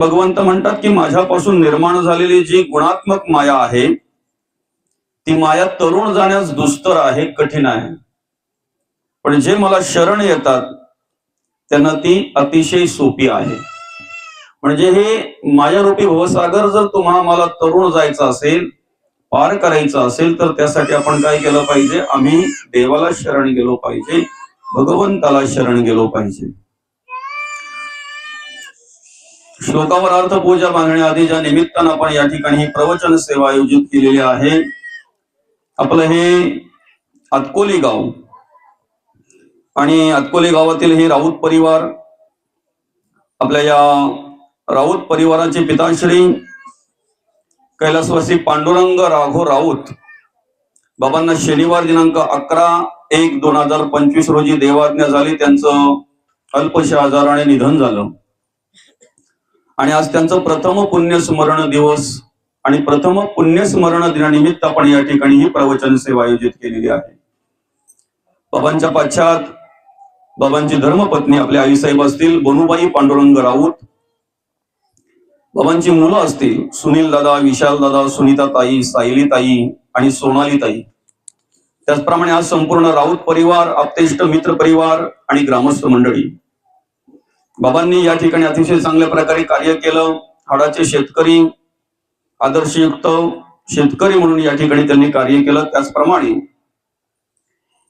भगवंत म्हणतात की माझ्यापासून निर्माण झालेली जी गुणात्मक माया आहे ती माया तरुण जाण्यास दुस्तर आहे कठीण आहे. पण जे मला शरण येतात त्यांना ती अतिशय सोपी आहे. म्हणजे हे मायारूपी भवसागर जर तुम्हाला मला तरुण जायचं असेल पार करायचं असेल तर त्यासाठी आपण काय केलं पाहिजे? आम्ही देवाला शरण गेलो पाहिजे भगवंताला शरण गेलो पाहिजे. श्लोकावर अर्थ पूजा ज्या निमित्तानं आपण या ठिकाणी ही प्रवचन सेवा आयोजित केलेली आहे आपलं हे अतकोली गाव आणि अतकोली गावातील हे राऊत परिवार आपल्या या राऊत परिवाराचे पिताश्री कैलासवासी पांडुरंग राघो राऊत बाबांना शनिवार दिनांक अकरा एक दोन हजार पंचवीस रोजी देवाज्ञा झाली त्यांचं अल्पशा आजाराने निधन झालं. आणि आज त्यांचं प्रथम पुण्यस्मरण दिवस आणि प्रथम पुण्यस्मरण दिनानिमित्त आपण या ठिकाणी ही प्रवचन सेवा आयोजित केलेली आहे. बाबांच्या पाश्चात बाबांची धर्मपत्नी आपल्या आईसाहेब असतील बनुबाई पांडुरंग राऊत. बाबांची मुलं असतील सुनील दादा विशाल दादा सुनीता ताई सायली ताई आणि सोनाली ताई. त्याचप्रमाणे आज संपूर्ण राऊत परिवार आपतेष्ट मित्र परिवार आणि ग्रामस्थ मंडळी. बाबांनी या ठिकाणी अतिशय चांगल्या प्रकारे कार्य केलं. हाडाचे शेतकरी आदर्शयुक्त शेतकरी म्हणून या ठिकाणी त्यांनी कार्य केलं. त्याचप्रमाणे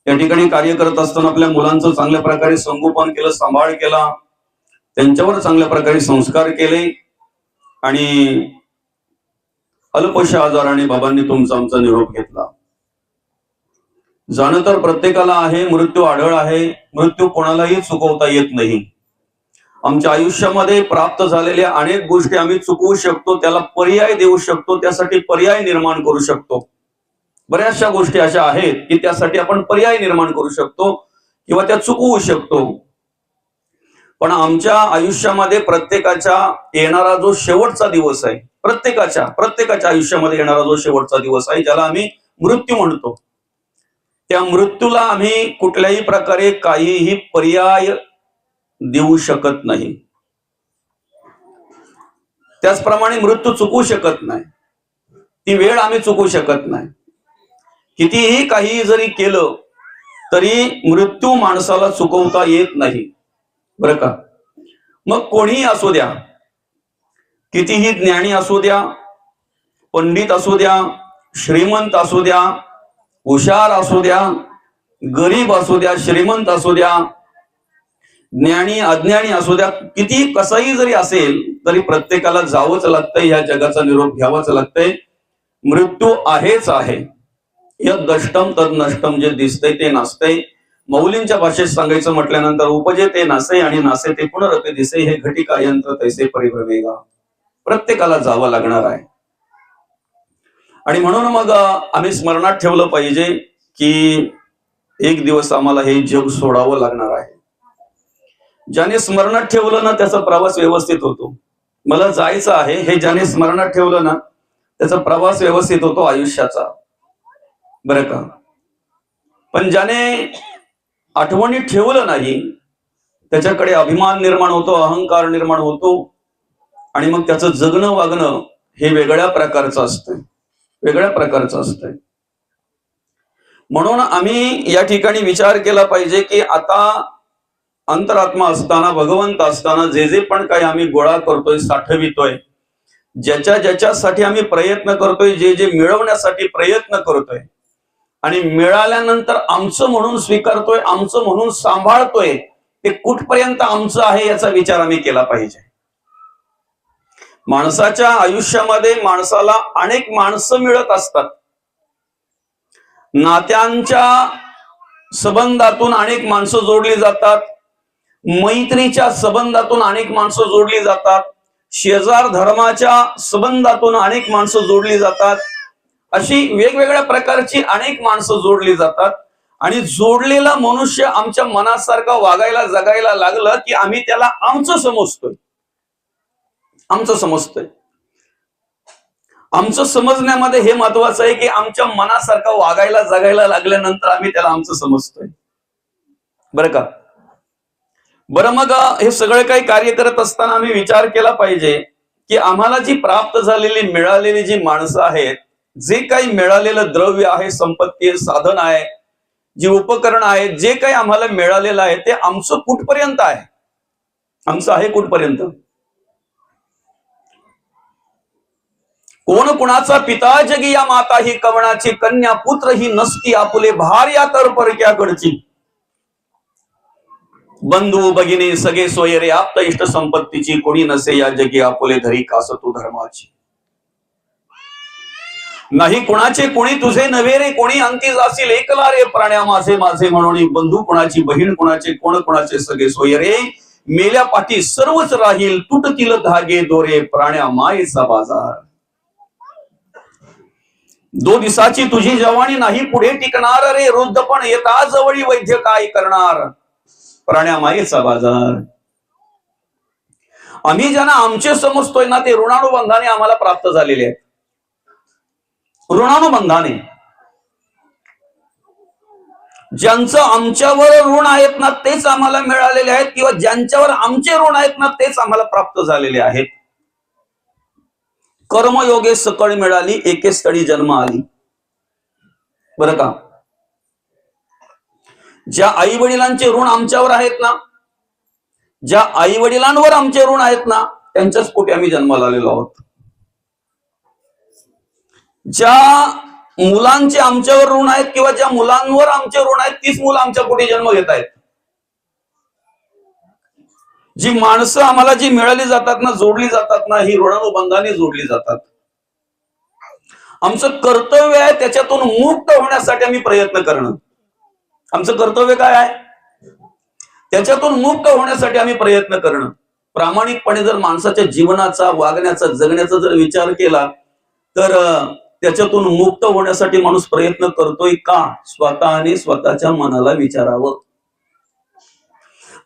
या ठिकाणी कार्य करत असताना आपल्या मुलांचं चांगल्या प्रकारे संगोपन केलं सांभाळ केला. त्यांच्यावर चांगल्या प्रकारे संस्कार केले. आणि अल्पशा आजाराने बाबांनी तुमचा आमचा निरोप घेतला. जाणं तर प्रत्येकाला आहे मृत्यू आढळ आहे. मृत्यू कोणालाही चुकवता येत नाही. आमच्या आयुष्यामध्ये प्राप्त झालेल्या अनेक गोष्टी आम्ही चुकवू शकतो त्याला पर्याय देऊ शकतो त्यासाठी पर्याय निर्माण करू शकतो. बऱ्याचशा गोष्टी अशा आहेत की त्यासाठी आपण पर्याय निर्माण करू शकतो किंवा त्या चुकवू शकतो. पण आमच्या आयुष्यामध्ये प्रत्येकाच्या येणारा जो शेवटचा दिवस आहे प्रत्येकाच्या प्रत्येकाच्या आयुष्यामध्ये येणारा जो शेवटचा दिवस आहे ज्याला आम्ही मृत्यू म्हणतो. त्या मृत्यूला आम्ही कुठल्याही प्रकारे काहीही पर्याय देऊ शकत नाही. त्याचप्रमाणे मृत्यू चुकू शकत नाही. ती वेळ आम्ही चुकू शकत नाही. कितीही काही जरी केलं तरी मृत्यू माणसाला चुकवता येत नाही. बरं का? मग कोणीही असू द्या कितीही ज्ञानी असू द्या पंडित असू द्या श्रीमंत असू द्या हुशार असू द्या गरीब असू द्या श्रीमंत असू द्या ज्ञानी अज्ञानी असू द्या किती कसंही जरी असेल तरी प्रत्येकाला जावंच लागतंय ह्या जगाचा निरोप घ्यावाच लागतंय. मृत्यू आहेच आहे. यद दष्टम तद नष्टम जे दिसतंय ते नसतंय. मौलींच्या भाषेत सांगायचं म्हटल्यानंतर उपजे ते नासे आणि नासे ते पुनरपे दिसे हे घटिका यंत्र तैसे परिभ्रमेगा. प्रत्येकाला जावं लागणार आहे. आणि म्हणून मग आम्ही स्मरणात ठेवलं पाहिजे की एक दिवस आम्हाला हे जग सोडावं लागणार आहे. ज्याने स्मरणात ठेवलं ना त्याचा प्रवास व्यवस्थित होतो. मला जायचं आहे हे ज्याने स्मरणात ठेवलं ना त्याचा प्रवास व्यवस्थित होतो आयुष्याचा. बरं का? पण ज्याने आठवणीत ठेवलं नाही त्याच्याकडे अभिमान निर्माण होतो अहंकार निर्माण होतो आणि मग त्याचं जगणं वागणं हे वेगळ्या प्रकारचं असतं वेगळ्या प्रकारचं असतंय. म्हणून आम्ही या ठिकाणी विचार केला पाहिजे की आता अंतरात्मा असताना भगवंत असताना जे जे पण काही आम्ही गोळा करतोय साठवितोय ज्याच्या ज्याच्यासाठी आम्ही प्रयत्न करतोय जे जे मिळवण्यासाठी प्रयत्न करतोय आणि मिळाल्यानंतर आमचं म्हणून स्वीकारतोय आमचं म्हणून सांभाळतोय ते कुठपर्यंत आमचं आहे याचा विचार आम्ही केला पाहिजे. माणसाच्या आयुष्यामध्ये माणसाला अनेक माणसं मिळत असतात. नात्यांच्या संबंधातून अनेक माणसं जोडली जातात. मैत्रीच्या संबंधातून अनेक माणसं जोडली जातात. शेजार धर्माच्या संबंधातून अनेक माणसं जोडली जातात. अशी वेगवेगळ्या प्रकारची अनेक माणसं जोडली जातात. आणि जोडलेला मनुष्य आमच्या मनासारखा वागायला जगायला लागलं की आम्ही त्याला आमचं समजतोय. आमचं समजतोय. आमचं समजण्यामध्ये हे महत्वाचं आहे की आमच्या मनासारखं वागायला जगायला लागल्यानंतर आम्ही त्याला आमचं समजतोय. बरं का? बरं मग हे सगळं काही कार्य करत असताना आम्ही विचार केला पाहिजे की आम्हाला जी प्राप्त झालेली मिळालेली जी माणसं आहेत जे काही मिळालेलं द्रव्य आहे संपत्ती आहे, साधन आहे जी उपकरण आहेत जे काही आम्हाला मिळालेलं आहे ते आमचं कुठपर्यंत आहे? आमचं आहे कुठपर्यंत? कोण कुणाचा पिता जगी या माता ही कवणाची कन्या पुत्र ही नसती आपुले भार्या तर परक्याकडची. बंधू भगिनी सगळे सोयरे आप्त इष्ट संपत्तीची कोणी नसे या जगी आपुले धरी कास तू धर्माची. नाही कुणाचे कोणी तुझे नव्हे रे कोणी अंती असेल एकला रे प्राण्या माझे माझे म्हणून. बंधू कुणाची बहीण कुणाचे कोण कुणाचे सगळे सोयरे? मेल्या पाठी सर्वच राहील तुटतील धागे दोरे प्राण्या मायेचा बाजार. दो दिसाची तुझी जवानी नाही पुढे टिकणार रे वृद्ध पण येता जवळी वैद्य काय करणार? प्राण्या मायेचा बाजार. आम्ही ज्यांना आमचे समजतोय ना ते ऋणानुबंधाने आम्हाला प्राप्त झालेले आहेत. ऋणानुबंधाने. ज्यांचं आमच्यावर ऋण आहेत ना तेच आम्हाला मिळालेले आहेत किंवा ज्यांच्यावर आमचे ऋण आहेत ना तेच आम्हाला प्राप्त झालेले आहेत. कर्मयोगे सकळ मिळाली एके स्थळी जन्म आली. बरं का? ज्या आई वडिलांचे ऋण आमच्यावर आहेत ना ज्या आई वडिलांवर आमचे ऋण आहेत ना त्यांच्याच पोटी आम्ही जन्माला आलेलो आहोत. ज्या मुलांचे आमच्यावर ऋण आहेत किंवा ज्या मुलांवर आमचे ऋण आहेत तीच मुलं आमच्या पोटी जन्म घेत आहेत. जी माणसं आम्हाला जी मिळाली जातात ना जोडली जातात ना ही ऋणानुबंधाने जोडली जातात. आमचं कर्तव्य आहे त्याच्यातून मुक्त होण्यासाठी आम्ही प्रयत्न करणं. आमचं कर्तव्य काय आहे? त्याच्यातून मुक्त होण्यासाठी आम्ही प्रयत्न करणं. प्रामाणिकपणे जर माणसाच्या जीवनाचा वागण्याचा जगण्याचा जर विचार केला तर त्याच्यातून मुक्त होण्यासाठी माणूस प्रयत्न करतोय का? स्वतःने स्वतःच्या मनाला विचारावं.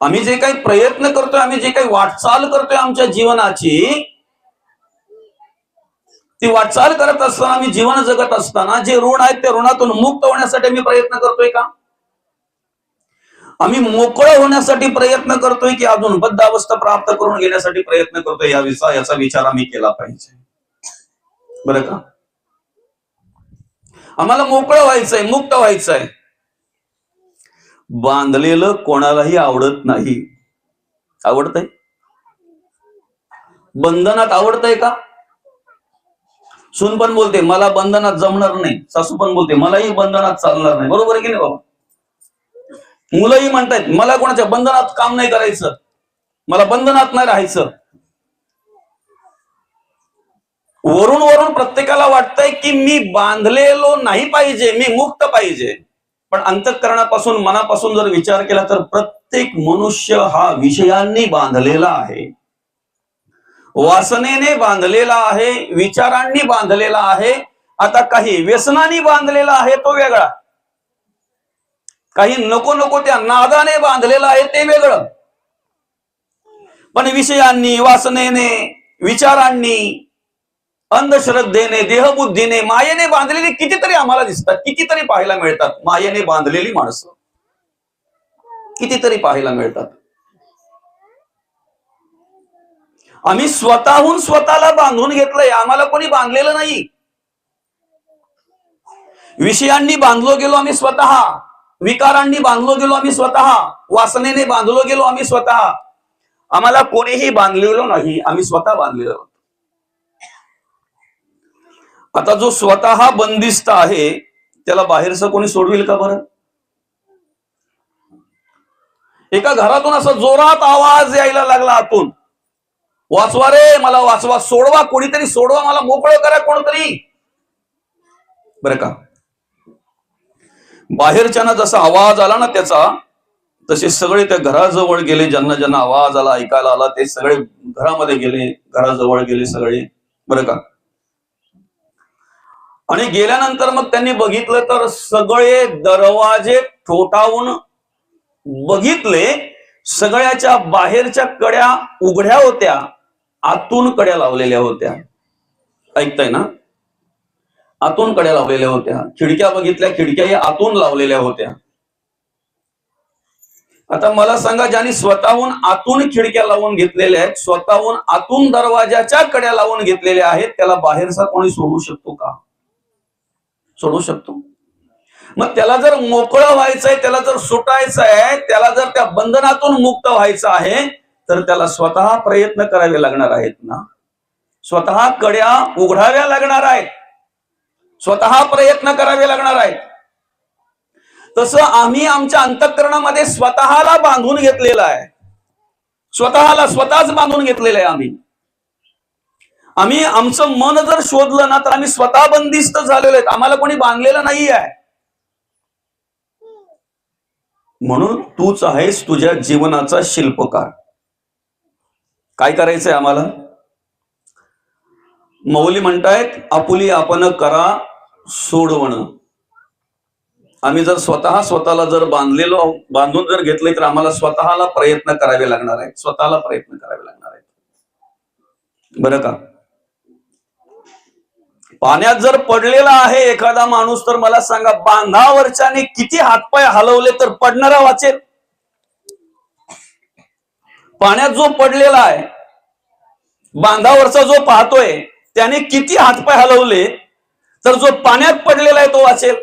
आम्ही जे काही प्रयत्न करतोय आम्ही जे काही वाटचाल करतोय आमच्या जीवनाची ती वाटचाल करत असताना आम्ही जीवन जगत असताना जे ऋण आहेत त्या ऋणातून मुक्त होण्यासाठी आम्ही प्रयत्न करतोय का? आम्ही मोकळं होण्यासाठी प्रयत्न करतोय की अजून बद्ध अवस्था प्राप्त करून घेण्यासाठी प्रयत्न करतोय. या विचार याचा विचार आम्ही केला पाहिजे. बरं का? आम्हाला मोकळं व्हायचंय मुक्त व्हायचंय. बांधलेलं कोणालाही आवडत नाही. आवडतंय? बंधनात आवडतंय का? सून पण बोलते मला बंधनात जमणार नाही. सासू पण बोलते मलाही बंधनात चालणार नाही. बरोबर आहे की नाही बाबा? मुलंही म्हणतायत मला कोणाच्या बंधनात काम नाही करायचं. मला बंधनात नाही राहायचं. वरून वरून प्रत्येकाला वाटतंय की मी बांधलेलो नाही पाहिजे मी मुक्त पाहिजे. पण अंतःकरणापासून मनापासून जर विचार केला तर प्रत्येक मनुष्य हा विषयांनी बांधलेला आहे. वासनेने बांधलेला आहे विचारांनी बांधलेला आहे. आता काही व्यसनानी बांधलेला आहे तो वेगळा. काही नको नको त्या नादाने बांधलेलं आहे ते वेगळं. पण विषयांनी वासनेने विचारांनी अंधश्रद्धेने देहबुद्धीने मायेने बांधलेली कितीतरी आम्हाला दिसतात कितीतरी पाहायला मिळतात. मायेने बांधलेली माणसं. कितीतरी पाहायला मिळतात. आम्ही स्वतःहून स्वतःला बांधून घेतलंय आम्हाला कोणी बांधलेलं नाही. विषयांनी बांधलो गेलो आम्ही स्वतः. विकारांनी बांधलो गेलो आम्ही स्वतः. वासनेने बांधलो गेलो आम्ही स्वतः. आम्हाला कोणीही बांधलेलो नाही आम्ही स्वतः बांधलेलो आहोत. आता जो स्वतः बंदिस्त आहे त्याला बाहेरचं कोणी सोडविल का बरं? एका घरातून असा जोरात आवाज यायला लागला आतून. वाचवा रे मला वाचवा सोडवा कोणीतरी सोडवा मला मोकळं करा कोणतरी. बरं का? बाहेरच्याना जसा आवाज आला ना त्याचा तसे सगळे त्या घराजवळ गेले ज्यांना ज्यांना आवाज आला ऐकायला आला ते सगळे घरामध्ये गेले घराजवळ गेले सगळे. बरं का? आणि गेल्यानंतर मग त्यांनी बघितलं तर सगळे दरवाजे ठोठावून बघितले सगळ्याच्या बाहेरच्या कड्या उघड्या होत्या आतून कड्या लावलेल्या होत्या. ऐकताय ना? आतून कड्या लावलेल्या होत्या. खिडक्या बघितल्या खिडक्याही आतून लावलेल्या होत्या. आता मला सांगा ज्यांनी स्वतःहून आतून खिडक्या लावून घेतलेल्या आहेत स्वतःहून आतून दरवाजाच्या कड्या लावून घेतलेल्या आहेत त्याला बाहेरचा कोणी सोडू शकतो का? सोडू शकतो. मग त्याला जर मोकळं व्हायचंय त्याला जर सुटायचं आहे त्याला जर त्या बंधनातून मुक्त व्हायचं आहे तर त्याला स्वतः प्रयत्न करावे लागणार आहेत ना? स्वतः कड्या उघडाव्या लागणार आहेत. स्वतः प्रयत्न करावे लागणार आहेत. तसं आम्ही आमच्या अंतःकरणामध्ये स्वतःला बांधून घेतलेलं आहे. स्वतःला स्वतःच बांधून घेतलेलं आहे आम्ही. आम्ही आमचं मन जर शोधलं ना तर आम्ही स्वतः बंदिस्त झालेलो आहेत. आम्हाला कोणी बांधलेलं नाही आहे. म्हणून तूच आहेस तुझ्या जीवनाचा शिल्पकार. काय करायचंय आम्हाला? मौली म्हणतायत आपुली आपण करा सोडवणं आम्ही जर स्वतः स्वतःला जर बांधलेलो बांधून जर घेतले तर आम्हाला स्वतःला प्रयत्न करावे लागणार आहेत. स्वतःला प्रयत्न करावे लागणार आहेत. बरं का? पाण्यात जर पडलेला आहे एखादा माणूस तर मला सांगा बांधावरच्याने किती हातपाय हलवले तर पडणारा वाचेल? पाण्यात जो पडलेला आहे बांधावरचा जो पाहतोय त्याने किती हातपाय हलवले तर जो पाण्यात पडलेला आहे तो वाचेल.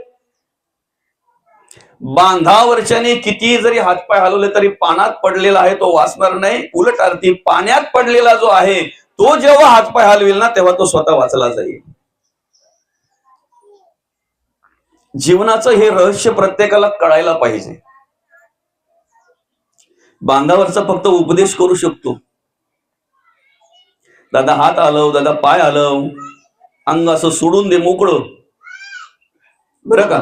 बांधावरच्याने किती जरी हातपाय हलवले तरी पाण्यात पडलेला आहे तो वाचणार नाही. उलट अर्थी पाण्यात पडलेला जो आहे तो जेव्हा हातपाय हलवेल ना तेव्हा तो स्वतः वाचला जाईल. जीवनाचं हे रहस्य प्रत्येकाला कळायला पाहिजे. बांधावरचा फक्त उपदेश करू शकतो. दादा हात हलव दादा पाय हलव. अंग असं सोडून दे मोकळं. बरं का?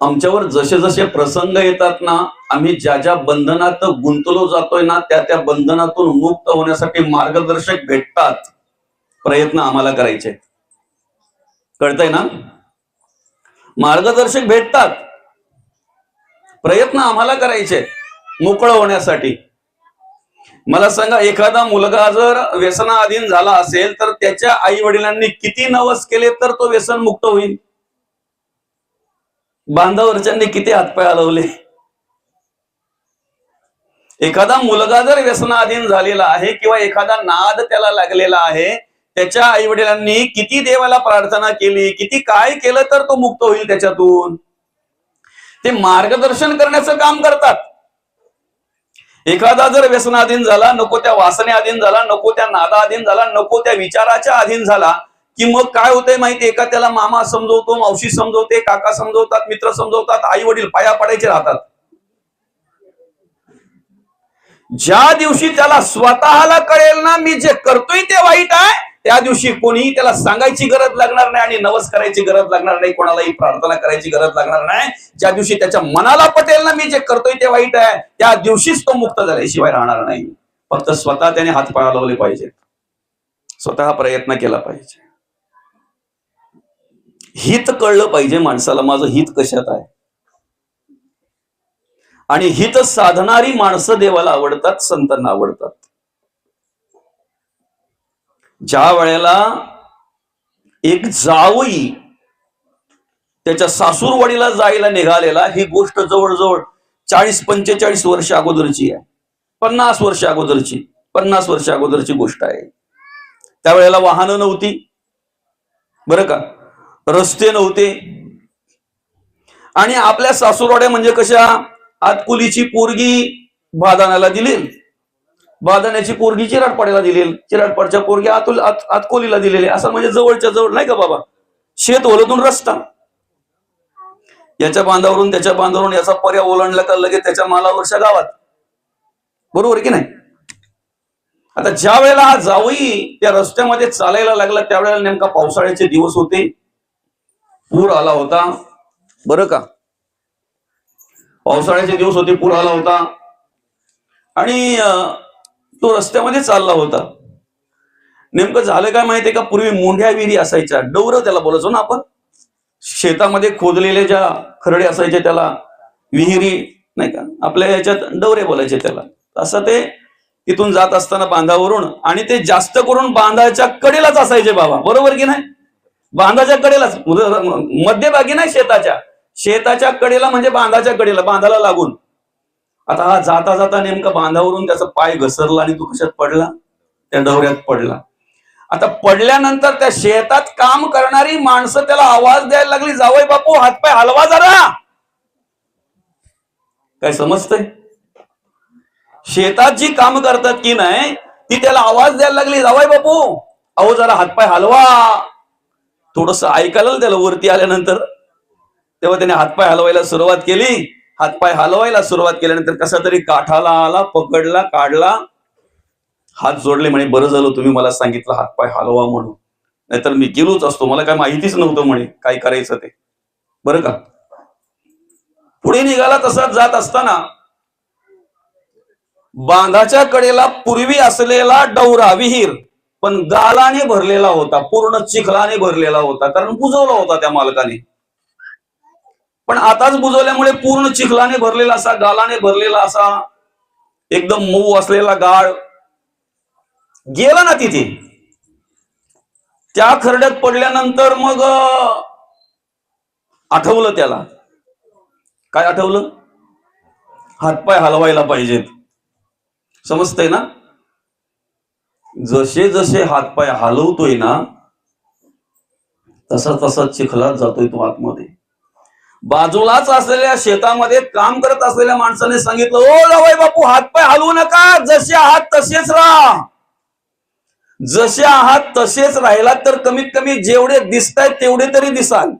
आमच्यावर जसे जसे प्रसंग येतात ना आम्ही ज्या ज्या बंधनात गुंतलो जातोय ना त्या त्या बंधनातून मुक्त होण्यासाठी मार्गदर्शक भेटतात. प्रयत्न आम्हाला करायचे कळतंय ना? मार्गदर्शक भेटतात. प्रयत्न आम्हाला करायचे मोकळं होण्यासाठी. मला सांगा एखादा मुलगा जर व्यसनाधीन झाला असेल तर त्याच्या आई वडिलांनी किती नवस केले तर तो व्यसन मुक्त होईल? बांधावरच्यांनी किती हातपाय हलवले? एखादा मुलगा जर व्यसनाधीन झालेला आहे किंवा एखादा नाद त्याला लागलेला आहे त्याच्या आई वडिलांनी किती देवाला प्रार्थना केली किती काय केलं तर तो मुक्त होईल त्याच्यातून? ते मार्गदर्शन करण्याचं काम करतात. एखादा जर व्यसनाधीन झाला नको त्या वासने अधीन झाला नको त्या नादा अधीन झाला नको त्या विचाराच्या अधीन झाला की मग काय होतंय माहितीये का? त्याला मामा समजवतो मावशी समजवते काका समजवतात मित्र समजवतात आई वडील पाया पडायचे राहतात. ज्या दिवशी त्याला स्वतःला कळेल ना मी जे करतोय ते वाईट आहे त्या दिवशी कोणीही त्याला सांगायची गरज लागणार नाही आणि नवस करायची गरज लागणार नाही कोणालाही प्रार्थना करायची गरज लागणार नाही. ज्या दिवशी त्याच्या मनाला पटेल ना मी जे करतोय ते वाईट आहे त्या दिवशीच तो मुक्त झाल्याशिवाय राहणार नाही. फक्त स्वतः त्याने हात पाय लावले पाहिजेत. स्वतः प्रयत्न केला पाहिजे. हित कळलं पाहिजे माणसाला माझं हित कशात आहे? आणि हित साधणारी माणसं देवाला आवडतात संतांना आवडतात. ज्या वेळेला एक जावई त्याच्या सासूरवाडीला जायला निघालेला ही गोष्ट जवळजवळ चाळीस पंचेचाळीस वर्ष अगोदरची आहे. पन्नास वर्ष अगोदरची पन्नास वर्ष अगोदरची गोष्ट आहे. त्यावेळेला वाहनं नव्हती. बरं का? रस्ते नव्हते. आणि आपल्या सासूरवाड्या म्हणजे कशा? आतकुलीची पोरगी बादानाला दिली. बादाण्याची पोरगी चिराटपाड्याला दिलेली चिराटपाडच्या पोरगी आतुल आत आतकोलीला दिलेली असं म्हणजे जवळच्या जवळ नाही का बाबा? शेत ओलतून रस्ता. याच्या बांधावरून त्याच्या बांधावरून याचा पर्याय ओलांडला का लगेच त्याच्या मालावरच्या गावात? बरोबर आहे की नाही? आता ज्या वेळेला हा जावई त्या रस्त्यामध्ये चालायला लागला त्यावेळेला नेमका पावसाळ्याचे दिवस होते. पूर आला होता. बरं का? पावसाळ्याचे दिवस होते पूर आला होता. आणि तो रस्त्यामध्ये चालला होता. नेमकं झालं काय माहितीये का? पूर्वी मोंढ्या विहिरी असायच्या. डौर त्याला बोलायचो ना आपण. शेतामध्ये खोदलेले ज्या खरडे असायचे त्याला विहिरी नाही का? आपल्या याच्यात डवरे बोलायचे त्याला. असं ते तिथून जात असताना बांधावरून आणि ते जास्त करून बांधाच्या कडेलाच असायचे बाबा. बरोबर की नाही? बांधाच्या कडेलाच. मध्यभागी नाही शेताच्या. शेताच्या कडेला म्हणजे बांधाच्या कडेला. बांधाला लागून. आता हा जाता जाता नेमका बांधावरून त्याचा पाय घसरला आणि तो कशात पडला? त्या डवऱ्यात पडला. आता पडल्यानंतर त्या शेतात काम करणारी माणसं त्याला आवाज द्यायला लागली जावय बापू हातपाय हलवा जरा. काय समजतंय? शेतात जी काम करतात की नाही ती त्याला आवाज द्यायला लागली जावय बापू अहो जरा हातपाय हलवा. थोडस ऐकायला त्याला वरती आल्यानंतर तेव्हा त्याने हातपाय हलवायला सुरुवात केली. हातपाय हलवायला सुरुवात केल्यानंतर कसा तरी काठाला आला पकडला काढला. हात जोडले म्हणे बरं झालं तुम्ही मला सांगितलं हातपाय हलवा म्हणून. नाहीतर मी गेलोच असतो मला काय माहितीच नव्हतं म्हणे काय करायचं ते. बरं का? पुढे निघाला तसाच जात असताना बांधाच्या कडेला पूर्वी असलेला डवरा विहीर पण गालाने भरलेला होता पूर्ण चिखलाने भरलेला होता कारण बुजवला होता त्या मालकाने. पण आताच बुजवल्यामुळे पूर्ण चिखलाने भरलेला असा गालाने भरलेला असा एकदम मऊ असलेला गाळ गेला ना तिथे. त्या खरड्यात पडल्यानंतर मग आठवलं त्याला. काय आठवलं? हातपाय हलवायला पाहिजेत. समजतंय ना? जसे जसे हातपाय हलवतोय ना तसा तसा चिखलात जातोय तो आतमध्ये. बाजूलाच असलेल्या शेतामध्ये काम करत असलेल्या माणसाने सांगितलं ओ जावई बापू हातपाय हलवू नका जसे आहात तसेच राहा. जसे आहात तसेच राहिला तर कमीत कमी जेवढे दिसतायत तेवढे तरी दिसाल.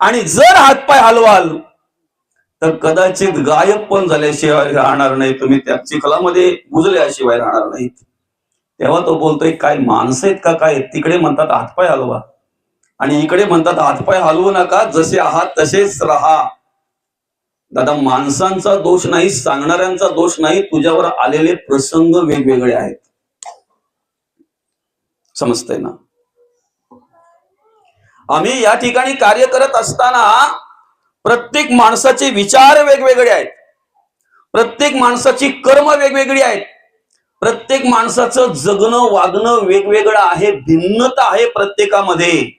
आणि जर हातपाय हलवाल तर कदाचित गायब पण झाल्याशिवाय राहणार नाही. तुम्ही त्या चिखलामध्ये बुजल्याशिवाय राहणार नाहीत. तेव्हा तो बोलतोय काय माणसं आहेत का? काय तिकडे म्हणतात हातपाय हलवा. आणि इकडे म्हणतात हातपाय हलवू नका जसे आहात तसेच राहा. दादा माणसांचा दोष नाही सांगणाऱ्यांचा दोष नाही तुझ्यावर आलेले प्रसंग वेगवेगळे आहेत. समजतंय ना? आम्ही या ठिकाणी कार्य करत असताना प्रत्येक माणसाचे विचार वेगवेगळे आहेत. प्रत्येक माणसाची कर्म वेगवेगळी आहेत. प्रत्येक माणसाचं जगणं वागणं वेगवेगळं आहे भिन्नता आहे प्रत्येकामध्ये.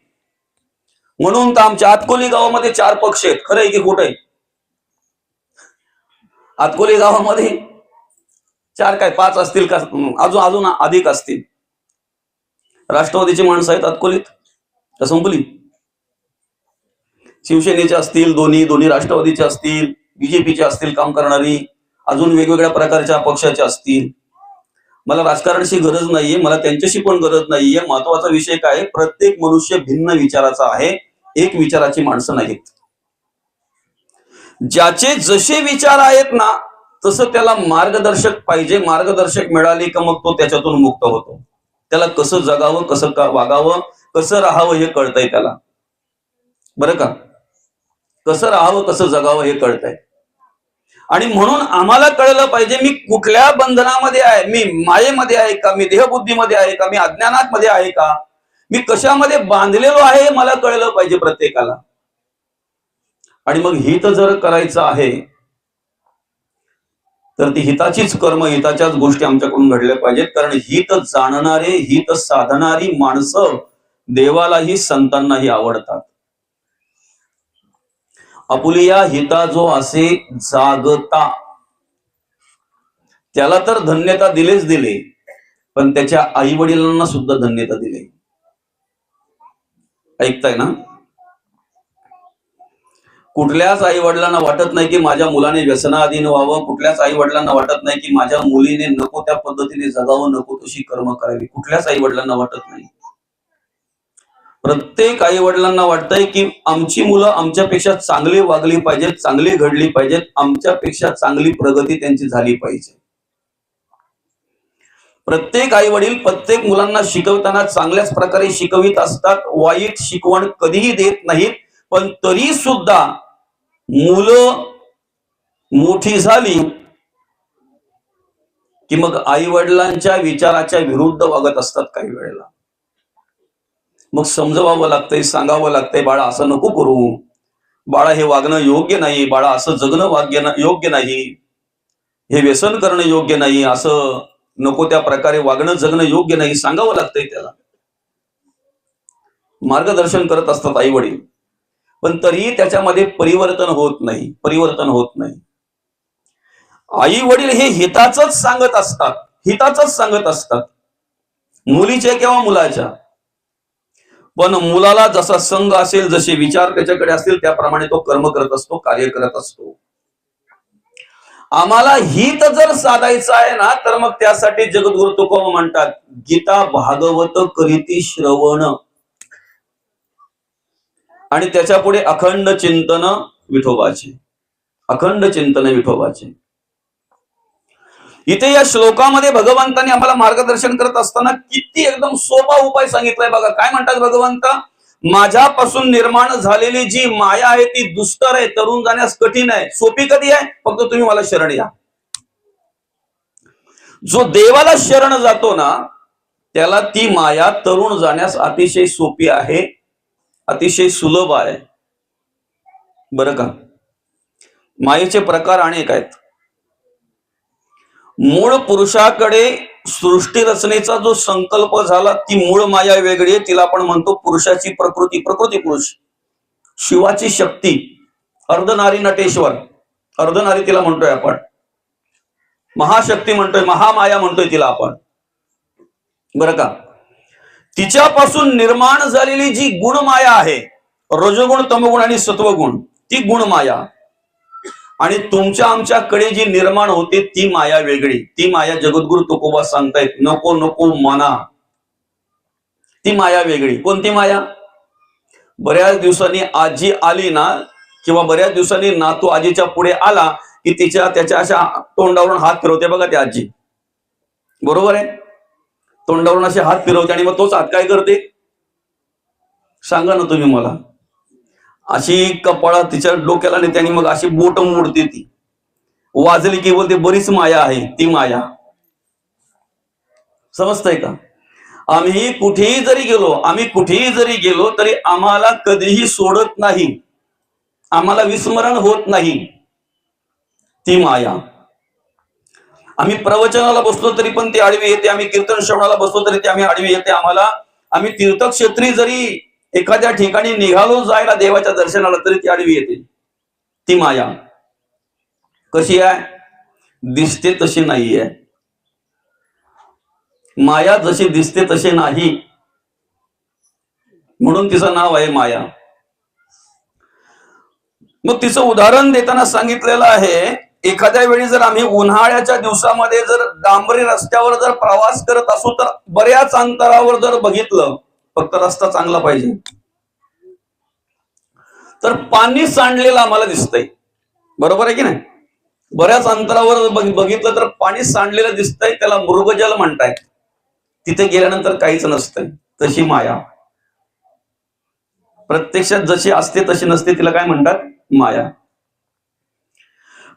म्हणून तर आमच्या आतकोली गावामध्ये चार पक्ष आहेत. खरं आहे की खोट आहे? आतकोली गावामध्ये चार काय पाच असतील का? अजून अजून अधिक असतील. राष्ट्रवादीची माणसं आहेत आतकोलीत का संपली. शिवसेनेचे असतील दोन्ही दोन्ही राष्ट्रवादीचे असतील बीजेपीचे असतील काम करणारी अजून वेगवेगळ्या प्रकारच्या पक्षाचे असतील. मला राजकारणाची गरज नाहीये मला त्यांच्याशी पण गरज नाहीये. महत्त्वाचा विषय काय प्रत्येक मनुष्य भिन्न विचाराचा आहे. एक विचाराची माणसं नाहीत. ज्याचे जसे विचार आहेत ना तसं त्याला मार्गदर्शक पाहिजे. मार्गदर्शक मिळाले का मग तो त्याच्यातून मुक्त होतो. त्याला कसं जगावं कसं वागावं कसं राहावं हे कळतंय त्याला. बरं का? कसं राहावं कसं जगावं हे कळतंय. आणि म्हणून आम्हाला कळलं पाहिजे मी कुठल्या बंधनामध्ये आहे? मी मायेमध्ये आहे का? मी देहबुद्धीमध्ये आहे का? मी अज्ञानात मध्ये आहे का? मी कशामध्ये बांधलेलो आहे हे मला कळलं पाहिजे प्रत्येकाला. आणि मग हित जर करायचं आहे तर ती हिताचीच कर्म हिताच्याच गोष्टी आमच्याकडून घडल्या पाहिजेत. कारण हित जाणणारे हित साधणारी माणसं देवालाही संतांनाही आवडतात. आपुलिया हिता जो असे जागता. त्याला तर धन्यता दिलेच दिले पण त्याच्या आई वडिलांना सुद्धा धन्यता दिली. ऐकताय ना? कुठल्याच आई वडिलांना वाटत नाही की माझ्या मुलाने व्यसनाधीन व्हावं. कुठल्याच आई वडिलांना वाटत नाही की माझ्या मुलीने नको त्या पद्धतीने जगावं नको तशी कर्म करावी. कुठल्याच आई वडिलांना वाटत नाही. प्रत्येक आई वडिलांना वाटतंय की आमची मुलं आमच्यापेक्षा चांगली वागली पाहिजेत चांगली घडली पाहिजेत. आमच्यापेक्षा चांगली प्रगती त्यांची झाली पाहिजे. प्रत्येक आई वडील प्रत्येक मुलांना शिकवताना चांगल्याच प्रकारे शिकवित असतात. वाईट शिकवण कधीही देत नाहीत. पण तरी सुद्धा मुलं मोठी झाली की मग आई वडिलांच्या विचाराच्या विरुद्ध वागत असतात काही वेळेला. मग समजवावं लागतंय सांगावं लागतंय बाळा असं नको करू. बाळा हे वागणं योग्य नाही. बाळा असं जगणं वाग्य योग्य नाही. हे व्यसन करणं योग्य नाही. असं नको त्या प्रकारे वागणं जगणं योग्य नाही सांगावं लागतंय त्याला. मार्गदर्शन करत असतात आई वडील पण तरीही त्याच्यामध्ये परिवर्तन होत नाही परिवर्तन होत नाही. आई वडील हे हिताच सांगत असतात हिताच सांगत असतात. मुलीच्या किंवा मुलाच्या. पण मुलाला जसा संघ असेल जसे विचार त्याच्याकडे असतील त्याप्रमाणे तो कर्म करत असतो कार्य करत असतो. आम्हाला हित जर साधायचं आहे ना तर मग त्यासाठी जगद्गुरु तुकोबा म्हणतात गीता भागवत करीती श्रवण. आणि त्याच्या पुढे अखंड चिंतन विठोबाचे. अखंड चिंतन विठोबाचे. इथे या श्लोकामध्ये भगवंतांनी आम्हाला मार्गदर्शन करत असताना किती एकदम सोपा उपाय सांगितलाय बघा. काय म्हणतात भगवंत? माझ्यापासून निर्माण झालेली जी माया आहे ती दुष्कर आहे तरुण जाण्यास कठीण आहे. सोपी कधी आहे? फक्त तुम्ही मला शरण या. जो देवाला शरण जातो ना त्याला ती माया तरुण जाण्यास अतिशय सोपी आहे अतिशय सुलभ आहे. बरं का? मायेचे प्रकार अनेक आहेत. मूळ पुरुषाकडे सृष्टी रचनेचा जो संकल्प झाला ती मूळ माया वेगळी आहे. तिला आपण म्हणतो पुरुषाची प्रकृती प्रकृती पुरुष. शिवाची शक्ती. अर्धनारी नटेश्वर. अर्धनारी तिला म्हणतोय आपण. महाशक्ती म्हणतोय महामाया म्हणतोय तिला आपण. बरं का? तिच्यापासून निर्माण झालेली जी गुणमाया आहे रजोगुण तमगुण आणि सत्वगुण ती गुणमाया. आणि तुमच्या आमच्याकडे जी निर्माण होते ती माया वेगळी. ती माया जगद्गुरु तुकोबा सांगतायत नको नको मना. ती माया वेगळी. कोणती माया? बऱ्याच दिवसांनी आजी आली ना किंवा बऱ्याच दिवसांनी नातू आजीच्या पुढे आला की तिच्या त्याच्या अशा तोंडावरून हात फिरवते बघा ती आजी. बरोबर आहे? तोंडावरून असे हात फिरवते आणि मग तोच हात काय करते? सांगा ना तुम्ही मला. अशी कपाळा तिच्या डोक्याला आणि त्यांनी मग अशी बोट मोडते ती. वाजली की बोलते बरीच माया आहे ती माया. समजतंय का? आम्ही कुठेही जरी गेलो आम्ही कुठेही जरी गेलो तरी आम्हाला कधीही सोडत नाही. आम्हाला विस्मरण होत नाही. ती माया. आम्ही प्रवचनाला बसलो तरी पण ती आडवी येते आम्ही कीर्तन श्रवणाला बसलो तरी ती आम्ही आडवी येते. आम्हाला आम्ही तीर्थक्षेत्री जरी एखाद्या ठिकाणी निघालो जायला देवाच्या दर्शनाला तरी ती आडवी येते. ती माया. कशी आहे? दिसते तशी नाहीये. माया जशी दिसते तशी नाही. म्हणून तिचं नाव आहे माया. मग तिचं उदाहरण देताना सांगितलेलं आहे एखाद्या वेळी जर आम्ही उन्हाळ्याच्या दिवसामध्ये जर डांबरी रस्त्यावर जर प्रवास करत असू तर बऱ्याच अंतरावर जर बघितलं फक्त रस्ता चांगला पाहिजे. तर पाणी सांडलेलं आम्हाला दिसतंय. बरोबर आहे की नाही? बऱ्याच अंतरावर बघितलं तर पाणी सांडलेलं दिसतंय त्याला मृगजल म्हणताय तिथे गेल्यानंतर काहीच नसतंय. तशी माया. प्रत्यक्षात जशी असते तशी नसते तिला काय म्हणतात? माया.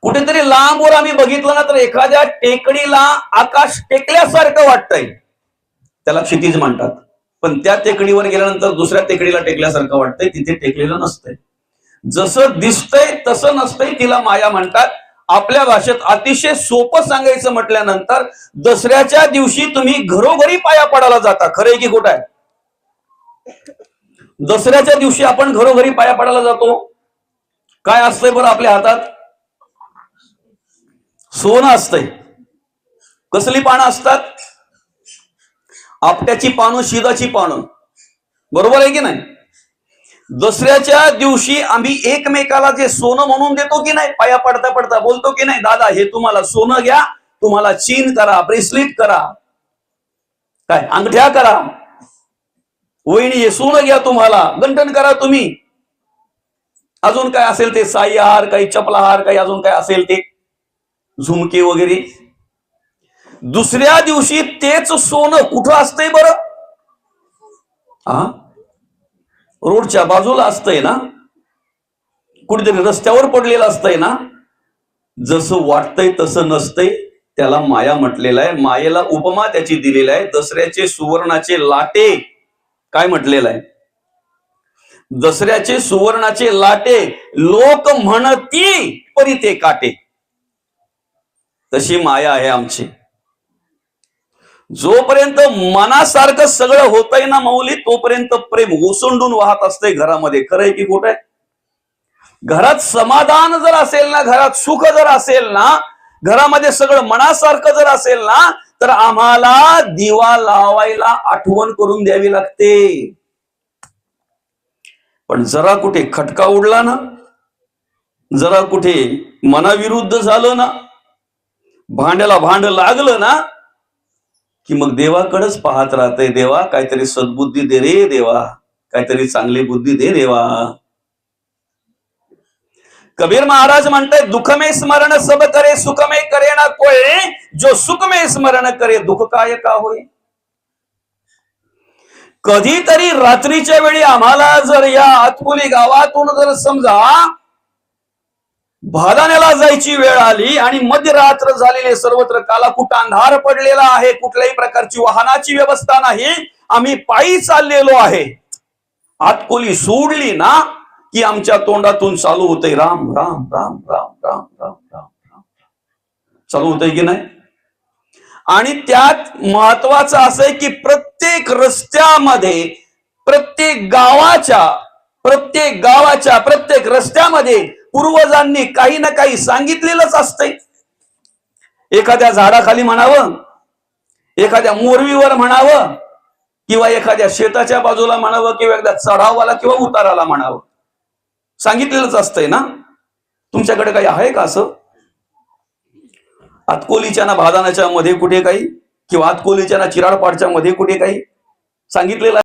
कुठेतरी लांबवर आम्ही बघितलं ना तर एखाद्या टेकडीला आकाश टेकल्यासारखं वाटतंय. त्याला क्षितिज म्हणतात. पण त्या टेकडीवर गेल्यानंतर दुसऱ्या टेकडीला टेकल्यासारखं वाटतंय तिथे टेकलेलं नसतंय. जसं दिसतंय तसं नसतंय तिला माया म्हणतात. आपल्या भाषेत अतिशय सोपं सांगायचं म्हटल्यानंतर दसऱ्याच्या दिवशी तुम्ही घरोघरी पाया पडायला जाता. खरंय की खोट आहे? दसऱ्याच्या दिवशी आपण घरोघरी पाया पडायला जातो. काय असतंय बरं आपल्या हातात? सोनं असतंय. कसली पानं असतात? आपट्याची पानं शिदाची पानं. बरोबर आहे की नाही? दसऱ्याच्या दिवशी आम्ही एकमेकाला जे सोनं म्हणून देतो की नाही पाया पडता पडता बोलतो की नाही दादा हे तुम्हाला सोनं घ्या तुम्हाला चीन करा ब्रेसलेट करा काय अंगठ्या करा वहिनी हे सोनं घ्या तुम्हाला गंठन करा तुम्ही. अजून काय असेल ते साई आहार काही चपलाहार काही अजून काय असेल ते? झुमके वगैरे. दुसऱ्या दिवशी तेच सोनं कुठं असतंय बरं? हा? रोडच्या बाजूला असतंय ना? कुठेतरी रस्त्यावर पडलेलं असतंय ना? जसं वाटतंय तसं नसतंय. त्याला माया म्हटलेलं आहे. मायेला उपमा त्याची दिलेली आहे. दसऱ्याचे सुवर्णाचे लाटे काय म्हटलेलं आहे? दसऱ्याचे सुवर्णाचे लाटे लोक म्हणती परी ते काटे. तशी माया आहे आमची. जोपर्यंत मनासारखं सगळं होतंय ना मौली तोपर्यंत प्रेम ओसंडून वाहत असतंय घरामध्ये. खरंय की खोट आहे? घरात समाधान जर असेल ना घरात सुख जर असेल ना घरामध्ये सगळं मनासारखं जर असेल ना तर आम्हाला दिवा लावायला आठवण करून द्यावी लागते. पण जरा कुठे खटका उडला ना जरा कुठे मनाविरुद्ध झालं ना भांड्याला भांड लागलं ना की मग देवाकडेच पाहत राहते देवा काहीतरी सद्बुद्धी दे रे देवा काहीतरी चांगली बुद्धी दे देवा. कबीर महाराज म्हणतात दुःख में स्मरण सब करे सुख में करे ना कोय? जो सुख में स्मरण करे दुःख काय का होय? कधीतरी रात्रीच्या वेळी आम्हाला जर या आतपुली गावातून जर समजा भादाण्याला जायची वेळ आली आणि मध्यरात्र झालेले सर्वत्र कालाकुट अंधार पडलेला आहे. कुठल्याही प्रकारची वाहनाची व्यवस्था नाही. आम्ही पायी चाललेलो आहे. आतकोली सोडली ना की आमच्या तोंडातून चालू होतंय राम राम राम राम राम राम राम राम. चालू होतंय की नाही? आणि त्यात महत्वाचं असं आहे की प्रत्येक रस्त्यामध्ये प्रत्येक गावाच्या प्रत्येक गावाच्या प्रत्येक रस्त्यामध्ये पूर्वजांनी काही ना काही सांगितलेलंच असतंय. एखाद्या झाडाखाली म्हणावं एखाद्या मोरवीवर म्हणावं किंवा एखाद्या शेताच्या बाजूला म्हणावं किंवा एकदा चढावाला किंवा उताराला म्हणावं. सांगितलेलंच असतंय ना? तुमच्याकडे काही आहे का असं? आतकोलीच्या ना भादानाच्या मध्ये कुठे काही? किंवा आतकोलीच्या ना चिराडपाडच्या मध्ये कुठे काही? सांगितलेलं